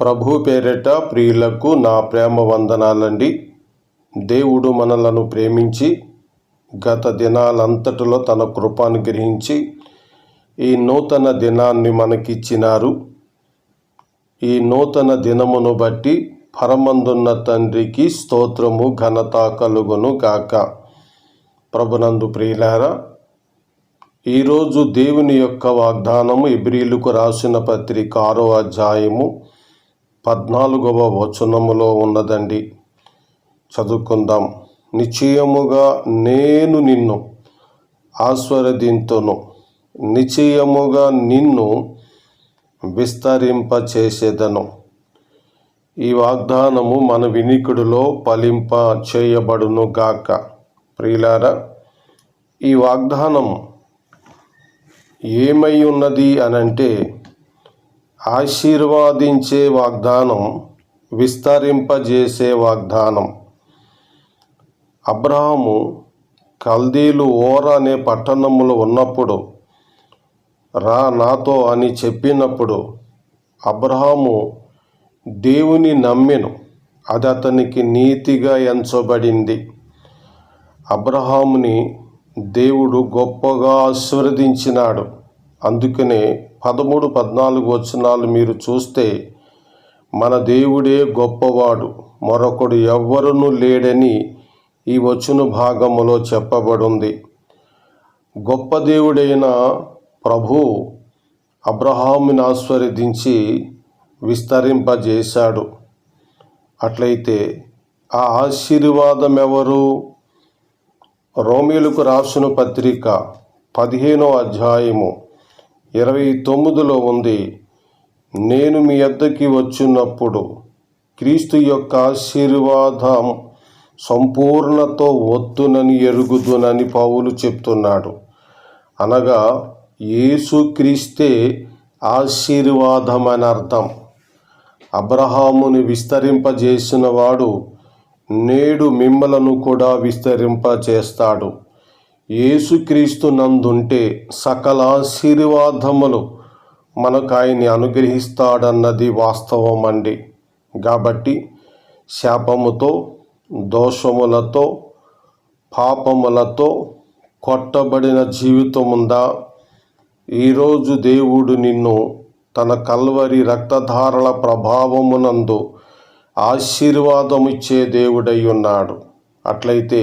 ప్రభు పేరిట ప్రియులకు నా ప్రేమ వందనాలండి. దేవుడు మనలను ప్రేమించి గత దినాలంతటిలో తన కృపాను గ్రహించి ఈ నూతన దినాన్ని మనకిచ్చినారు. ఈ నూతన దినమును బట్టి పరమందున్న తండ్రికి స్తోత్రము ఘనత కలుగును గాక. ప్రభునందు ప్రియులారా ఈరోజు దేవుని యొక్క వాగ్దానము ఇబ్రిలుకు రాసిన పత్రిక ఆరో అధ్యాయము పద్నాలుగవ వచనములో ఉన్నదండి. చదువుకుందాం. నిశ్చయముగా నేను నిన్ను ఆస్వాదింతును. నిశ్చయముగా నిన్ను విస్తరింప చేసేదను ఈ వాగ్దానము మన వినికుడిలో ఫలింప చేయబడును గాక. ప్రియులారా ఈ వాగ్దానం ఏమై ఉన్నది అనంటే ఆశీర్వాదించే వాగ్దానం విస్తరింపజేసే వాగ్దానం. అబ్రహాము కల్దీలు ఓర అనే పట్టణములో ఉన్నప్పుడు రా నాతో అని చెప్పినప్పుడు అబ్రహాము దేవుని నమ్మెను. అది అతనికి నీతిగా ఎంచబడింది. అబ్రహాముని దేవుడు గొప్పగా ఆశీర్వదించినాడు. అందుకనే పదమూడు పద్నాలుగు వచనాలు మీరు చూస్తే మన దేవుడే గొప్పవాడు మరొకడు ఎవ్వరునూ లేడని ఈ వచన భాగములో చెప్పబడింది. గొప్ప దేవుడైన ప్రభు అబ్రహాముని ఆస్వాదించి విస్తరింపజేశాడు. అట్లయితే ఆ ఆశీర్వాదం ఎవరు రోమిలకు రాసిన పత్రిక పదిహేనో అధ్యాయము ఇరవై తొమ్మిదిలో ఉంది. నేను మీ అద్దకి వచ్చినప్పుడు క్రీస్తు యొక్క ఆశీర్వాదం సంపూర్ణతో ఒత్తునని ఎరుగుదునని పౌలు చెప్తున్నాడు. అనగా యేసుక్రీస్తే ఆశీర్వాదం అని అర్థం. అబ్రహాముని విస్తరింపజేసిన వాడు నేడు మిమ్మలను కూడా విస్తరింపజేస్తాడు. యేసుక్రీస్తు నందుంటే సకల ఆశీర్వాదములు మనకు ఆయన్ని అనుగ్రహిస్తాడన్నది వాస్తవం అండి కాబట్టి శాపముతో దోషములతో పాపములతో కొట్టబడిన జీవితం ఉందా ఈరోజు దేవుడు నిన్ను తన కల్వరి రక్తధారల ప్రభావమునందు ఆశీర్వాదమిచ్చే దేవుడై ఉన్నాడు అట్లయితే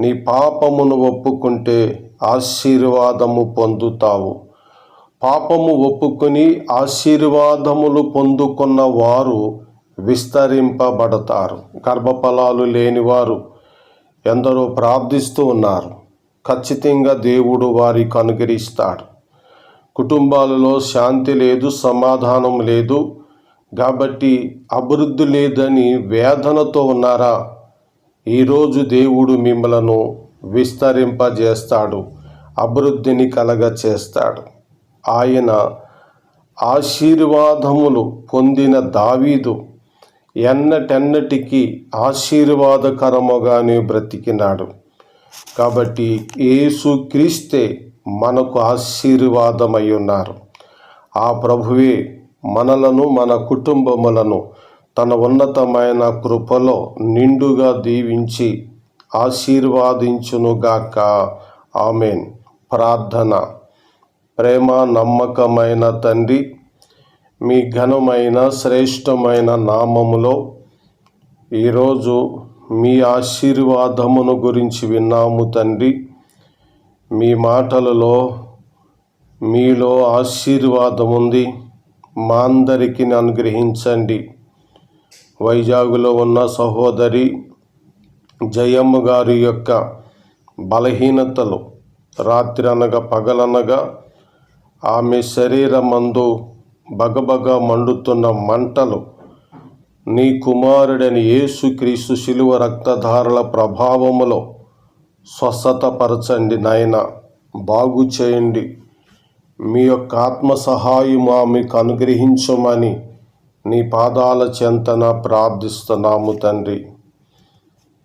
నీ పాపమును ఒప్పుకుంటే ఆశీర్వాదము పొందుతావు. పాపము ఒప్పుకొని ఆశీర్వాదములు పొందుకున్న వారు విస్తరింపబడతారు. గర్భఫలాలు లేనివారు ఎందరో ప్రార్థిస్తూ ఉన్నారు. ఖచ్చితంగా దేవుడు వారికి అనుగ్రహిస్తాడు. కుటుంబాలలో శాంతి లేదు సమాధానం లేదు. కాబట్టి అభివృద్ధి లేదని వేదనతో ఉన్నారా? ఈరోజు దేవుడు మిమ్మలను విస్తరింపజేస్తాడు అభివృద్ధిని కలగ చేస్తాడు ఆయన ఆశీర్వాదములు పొందిన దావీదు ఎన్నటెన్నటికి ఆశీర్వాదకరముగానే బ్రతికినాడు. కాబట్టి యేసు క్రీస్తే మనకు ఆశీర్వాదమై ఉన్నారు. ఆ ప్రభువే మనలను మన కుటుంబములను తన ఉన్నతమైన కృపలో నిండుగా దీవించి ఆశీర్వాదించునుగాక. ఆమెన్. ప్రార్థన. ప్రేమ నమ్మకమైన తండ్రి మీ ఘనమైన శ్రేష్టమైన నామములో ఈరోజు మీ ఆశీర్వాదమును గురించి విన్నాము తండ్రి. మీ మాటలలో మీలో ఆశీర్వాదం ఉంది మా అందరికీ అనుగ్రహించండి వైజాగ్లో ఉన్న సహోదరి జయమ్మ గారి యొక్క బలహీనతలు రాత్రి అనగా పగలనగా ఆమె శరీరమందు బగబగ మండుతున్న మంటలు నీ కుమారుడని యేసుక్రీస్తు శిలువ రక్తధారల ప్రభావములో స్వస్థతపరచండి నాయన బాగు చేయండి మీ యొక్క ఆత్మ సహాయం ఆమెకు అనుగ్రహించమని నీ పాదాల చెంతన ప్రార్థిస్తున్నాము తండ్రి.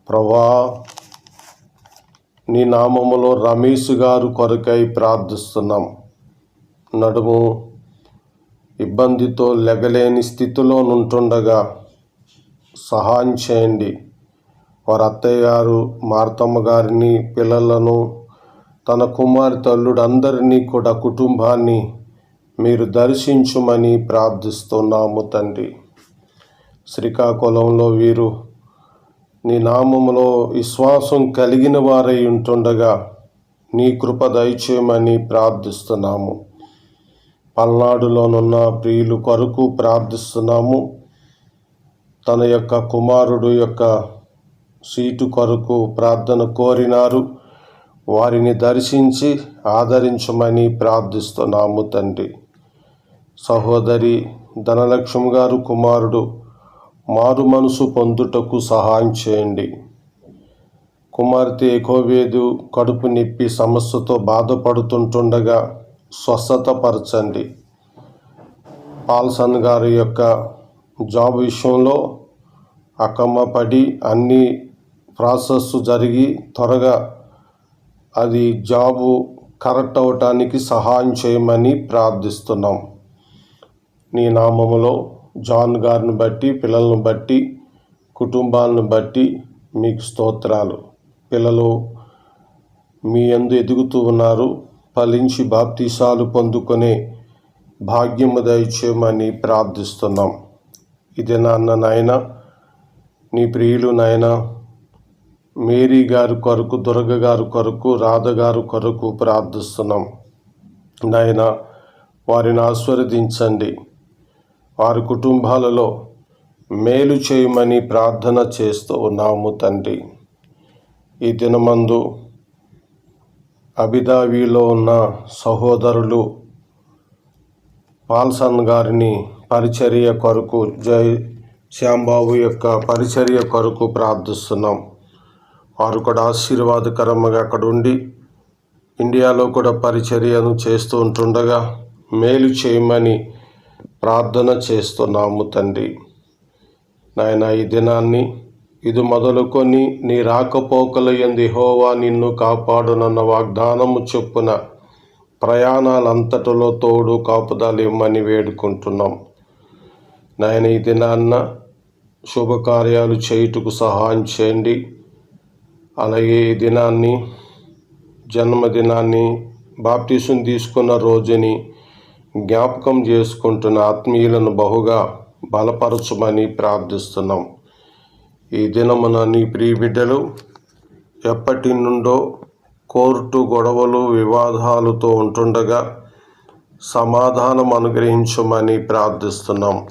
ప్రభా నీ నామములో రమేష్ గారు కొరకై ప్రార్థిస్తున్నాం. నడుము ఇబ్బందితో లెగలేని స్థితిలో నుంటుండగా సహాయం చేయండి. వారి అత్తయ్య గారు మార్తమ్మ గారిని పిల్లలను తన కుమారి అల్లుడు అందరినీ కూడా కుటుంబాన్ని మీరు దర్శించుమని ప్రార్థిస్తున్నాము తండ్రి. శ్రీకాకుళంలో వీరు నీ నామములో విశ్వాసం కలిగిన వారై ఉంటుండగా నీ కృప దయచేయమని ప్రార్థిస్తున్నాము. పల్నాడులోనున్న ప్రియులు కొరకు ప్రార్థిస్తున్నాము. తన యొక్క కుమారుడు యొక్క సీటు కొరకు ప్రార్థన కోరినారు. వారిని దర్శించి ఆదరించమని ప్రార్థిస్తున్నాము తండ్రి. సహోదరి ధనలక్ష్మి గారు కుమారుడు మారు మనసు పొందుటకు సహాయం చేయండి. కుమార్తె ఎకోవేదు కడుపు నొప్పి సమస్యతో బాధపడుతుంటుండగా స్వస్థతపరచండి. పాల్సన్ గారి యొక్క జాబ్ విషయంలో అకమ్మ పడి అన్ని ప్రాసెస్ జరిగి త్వరగా అది జాబు కరెక్ట్ అవటానికి సహాయం చేయమని ప్రార్థిస్తున్నాం. నీ నామములో జాన్ గారిని బట్టి పిల్లలను బట్టి కుటుంబాలను బట్టి మీకు స్తోత్రాలు. పిల్లలు మీ అందు ఎదుగుతూ ఉన్నారు. ఫలించి బాప్తీసాలు పొందుకునే భాగ్యము దయచేయమని ప్రార్థిస్తున్నాం. ఇది నాన్న నాయన నీ ప్రియులు నాయన మేరీ గారి కొరకు దుర్గ గారి కొరకు రాధ గారి కొరకు ప్రార్థిస్తున్నాం. నాయన వారిని ఆస్వాదించండి వారి కుటుంబాలలో మేలు చేయమని ప్రార్థన చేస్తూ ఉన్నాము తండ్రి. ఈ దినమందు అబిదాబీలో ఉన్న సహోదరులు పాల్సన్ గారిని పరిచర్య కొరకు జై శ్యాంబాబు యొక్క పరిచర్య కొరకు ప్రార్థిస్తున్నాం. వారు కూడా ఆశీర్వాదకరంగా అక్కడ ఉండి ఇండియాలో కూడా పరిచర్యను చేస్తూ ఉంటుండగా మేలు చేయమని ప్రార్థన చేస్తున్నాము తండ్రి. నాయన ఈ దినాన్ని ఇది మొదలుకొని నీ రాకపోకల ఎంది హోవా నిన్ను కాపాడునన్న వాగ్దానము చొప్పున ప్రయాణాలంతటిలో తోడు కాపుదలు ఇమ్మని వేడుకుంటున్నాం. నాయన ఈ దినాన్న శుభకార్యాలు చేయుటకు సహాయం చేయండి. అలాగే ఈ దినాన్ని జన్మదినాన్ని బాప్తీసం తీసుకున్న రోజుని జ్ఞాపకం చేసుకుంటున్న ఆత్మీయులను బహుగా బలపరచమని ప్రార్థిస్తున్నాం. ఈ దినమున నీ ప్రియ బిడ్డలు ఎప్పటి నుండో కోర్టు గొడవలు వివాదాలతో ఉంటుండగా సమాధానం అనుగ్రహించమని ప్రార్థిస్తున్నాం.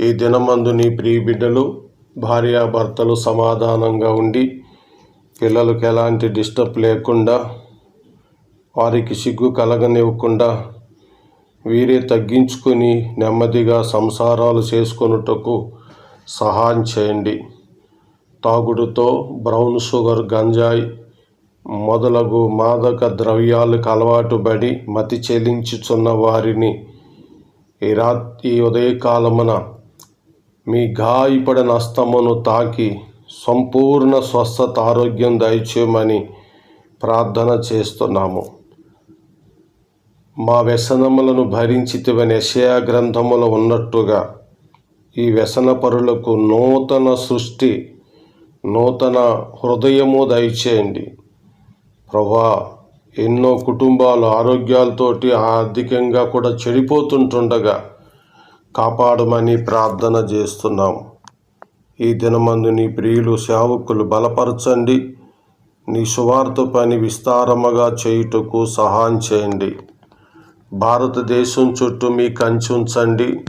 ఈ దినమందు నీ ప్రియ బిడ్డలు భార్యాభర్తలు సమాధానంగా ఉండి పిల్లలకు ఎలాంటి డిస్టర్బ్ లేకుండా వారికి సిగ్గు కలగనివ్వకుండా వీరే తగ్గించుకొని నెమ్మదిగా సంసారాలు చేసుకొనుటకు సహాయం చేయండి. తాగుడుతో బ్రౌన్ షుగర్ గంజాయి మొదలగు మాదక ద్రవ్యాలకు అలవాటు పడి మతి చెల్లించుచున్న వారిని ఈ రాత్రి ఉదయకాలమున మీ గాయపడిన అస్తమును తాకి సంపూర్ణ స్వస్థత ఆరోగ్యం దయచేయమని ప్రార్థన చేస్తున్నాము. మా వ్యసనములను భరించితివని యెషయా గ్రంథములో ఉన్నట్టుగా ఈ వ్యసన పరులకు నూతన సృష్టి నూతన హృదయము దయచేయండి. ప్రభా ఎన్నో కుటుంబాలు ఆరోగ్యాలతోటి ఆర్థికంగా కూడా చెడిపోతుంటుండగా కాపాడమని ప్రార్థన చేస్తున్నాం. ఈ దినమందు నీ ప్రియులు సేవకులు బలపరచండి. నీ సువార్త పని విస్తారముగా చేయుటకు సహాయం చేయండి. భారతదేశం చుట్టూ మీ కంచుంచండి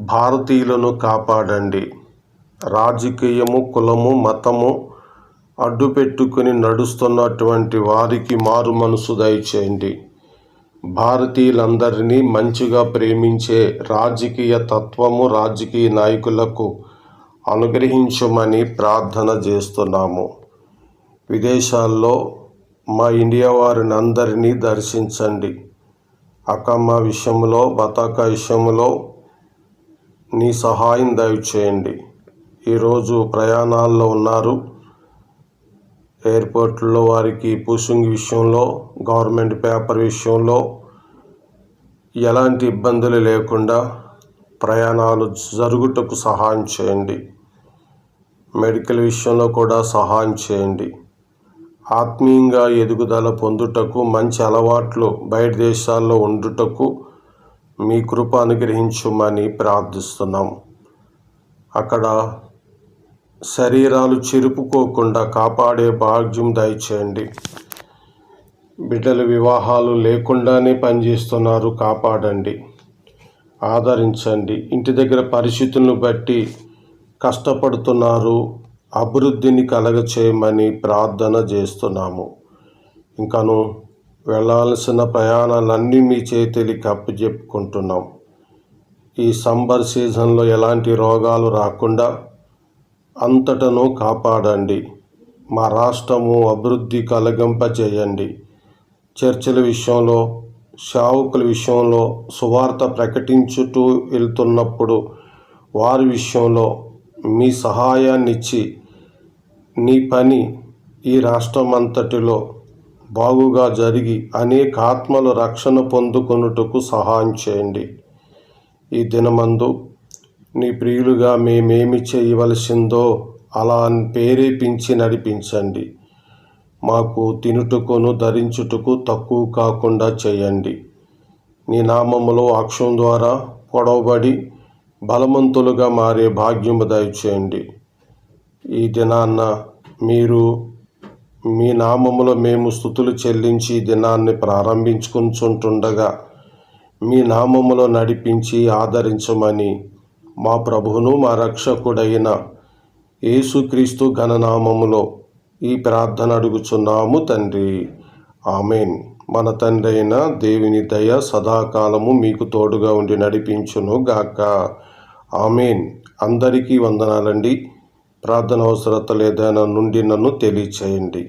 భారతీయులను కాపాడండి. రాజకీయము కులము మతము అడ్డు పెట్టుకుని నడుస్తున్నటువంటి వారికి మారు మనసు దయచేయండి. భారతీయులందరినీ మంచిగా ప్రేమించే రాజకీయ తత్వము రాజకీయ నాయకులకు అనుగ్రహించమని ప్రార్థన చేస్తున్నాము. విదేశాల్లో మా ఇండియా వారిని అందరినీ దర్శించండి. అకమ్మ విషయంలో బతాక విషయంలో నీ సహాయం దయచేయండి. ఈరోజు ప్రయాణాల్లో ఉన్నారు. ఎయిర్పోర్ట్లో వారికి పుషింగ్ విషయంలో గవర్నమెంట్ పేపర్ విషయంలో ఎలాంటి ఇబ్బందులు లేకుండా ప్రయాణాలు జరుగుటకు సహాయం చేయండి. మెడికల్ విషయంలో కూడా సహాయం చేయండి. ఆత్మీయంగా ఎదుగుదల పొందుటకు మంచి అలవాట్లు బయట దేశాల్లో ఉండుటకు మీ కృప అనుగ్రహించుమని ప్రార్థిస్తున్నాం. అక్కడ శరీరాలు చిరుపుకోకుండా కాపాడే భాగ్యం దయచేయండి. బిడ్డల వివాహాలు లేకుండానే పనిచేస్తున్నారు కాపాడండి. ఆదరించండి. ఇంటి దగ్గర పరిస్థితులను బట్టి కష్టపడుతున్నారు అభివృద్ధిని కలగచేయమని ప్రార్థన చేస్తున్నాము. ఇంకను వెళ్ళాల్సిన ప్రయాణాలన్నీ మీ చేతులకి అప్పచెప్పుకుంటున్నాం ఈ సంబర్ సీజన్లో ఎలాంటి రోగాలు రాకుండా అంతటను కాపాడండి. మా రాష్ట్రము అభివృద్ధి కలగింపజేయండి. చర్చల విషయంలో సేవకుల విషయంలో సువార్త ప్రకటించుతూ వెళ్తున్నప్పుడు వారి విషయంలో మీ సహాయాన్ని ఇచ్చి నీ పని ఈ రాష్ట్రం అంతటిలో బాగుగా జరిగి అనేక ఆత్మలు రక్షణ పొందుకొనుటకు సహాయం చేయండి. ఈ దినమందు నీ ప్రియులుగా మేమేమి చేయవలసిందో అలా ప్రేరేపించి నడిపించండి. మాకు తినుటకును ధరించుటకు తక్కువ కాకుండా చేయండి. నీ నామములో అక్షం ద్వారా పొడవబడి బలవంతులుగా మారే భాగ్యము దయచేయండి. ఈ దినాన్న మీరు మీ నామములో మేము స్థుతులు చెల్లించి దినాన్ని ప్రారంభించుకుంటుండగా మీ నామములో నడిపించి ఆదరించమని మా ప్రభువును మా రక్షకుడైన యేసుక్రీస్తు ఘననామములో ఈ ప్రార్థన అడుగుచున్నాము తండ్రి. ఆమెన్. మన తండ్రి అయిన దేవుని దయ సదాకాలము మీకు తోడుగా ఉండి నడిపించును గాక ఆమెన్. అందరికీ వందనాలండి. ప్రార్థన అవసరత లేదైనా నుండి నన్ను తెలియచేయండి.